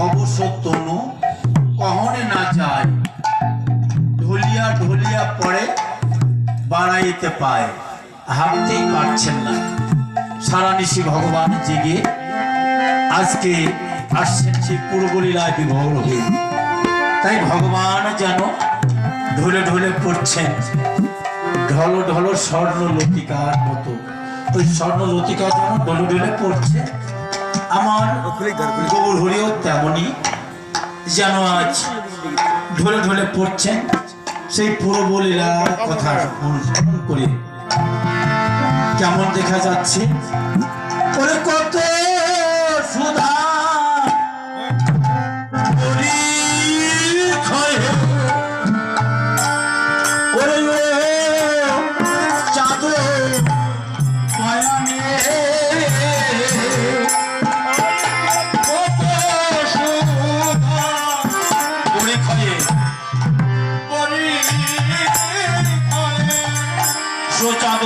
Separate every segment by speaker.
Speaker 1: অবশ্য তনু কহনে না যায়। ঢুলিয়া ঢুলিয়া পড়ে বাড়াইতে পায়। হাঁটতেই পারছেন না। সারা নিশি ভগবান জেগে আজকে আসছেন সেই পূর্বলীলায় বিভোর হয়ে। তাই ভগবান যেন ঢলে ঢলে পড়ছেন। ঢলো ঢলো স্বর্ণ লতিকার মতো। ওই স্বর্ণ লতিকা যেন ঢলে ঢলে পড়ছে। আমার গোবর হরিও তেমনই যেন আজ ঢলে ঢলে পড়ছেন সেই পুরো বলিরা কথা অনুসরণ করে কেমন দেখা যাচ্ছে?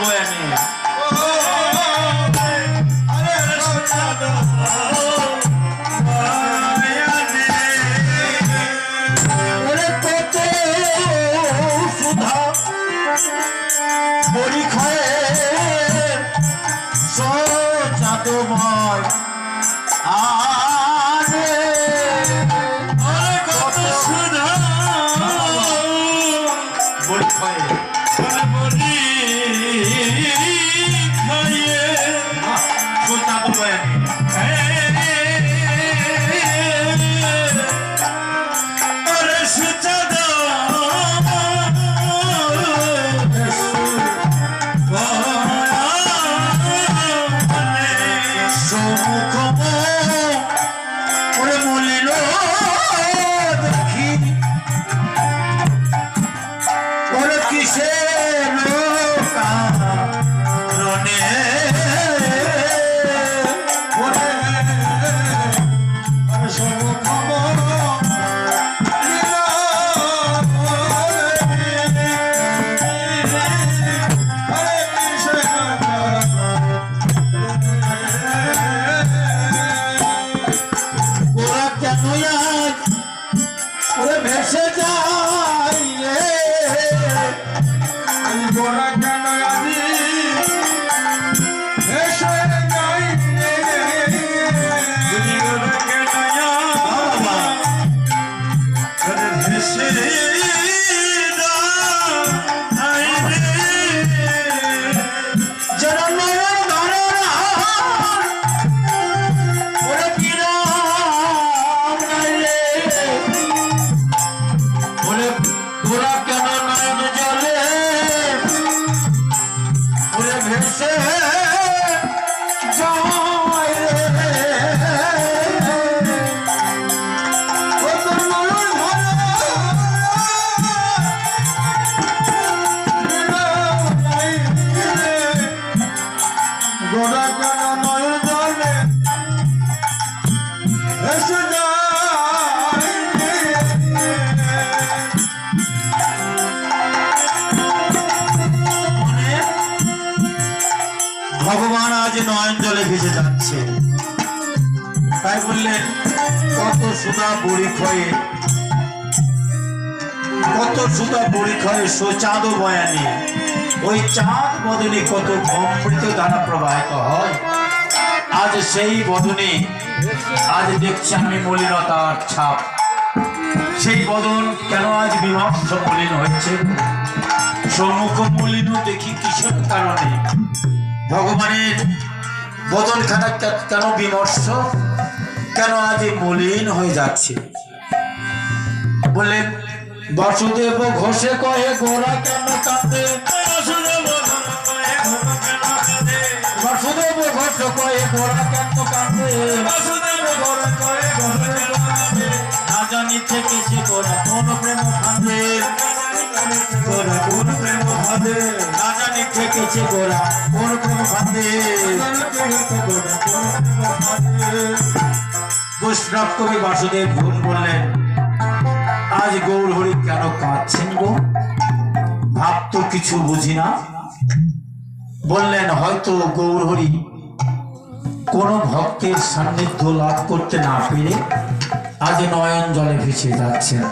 Speaker 1: বয়ানে ওরে কত সুধা পরীক্ষায় সোচাঁদময় আরে তাই বললেন কত সুদা বড়ি খয়ে কত সুদা বড়ি খয়ে সো চাঁদও বয়ানি ওই চাঁদ বদনে কত অমৃত দ্বারা প্রবাহিত হয়। আজ সেই বদনে, আজ দেখছি আমি মলিনতার ছাপ। সেই বদন কেন আজ বিভৎস মলিন হচ্ছে? সম্মুখ মলিন দেখি কিসের কারণে? ভগবানের বদন খানা কেন বিমর্ষ কেন আজ মলিন হয়ে যাচ্ছে? বললেন, বসুদেব ঘোষে কহে, গোরা কেন কাঁদে? বসুদেব ঘোষ কহে, গোরা কেন কাঁদে? কোন প্রেম গোরা কোন প্রেম প্রেম ফাঁদে বৈষ্ণব কবি বাসুদেব গুণ বললেন, আজ গৌর হরি কেন কাঁদছেন গো? ভাব কিছু বুঝি না। বললেন, হয়তো গৌর হরি কোন ভক্তের সান্নিধ্য লাভ করতে না পেরে আজ নয়ন জলে ভেসে যাচ্ছেন।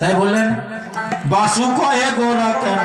Speaker 1: তাই বললেন, বাসু কয়ে গোরা কেন?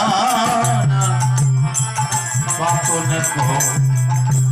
Speaker 1: পতিতানা পাপনে কো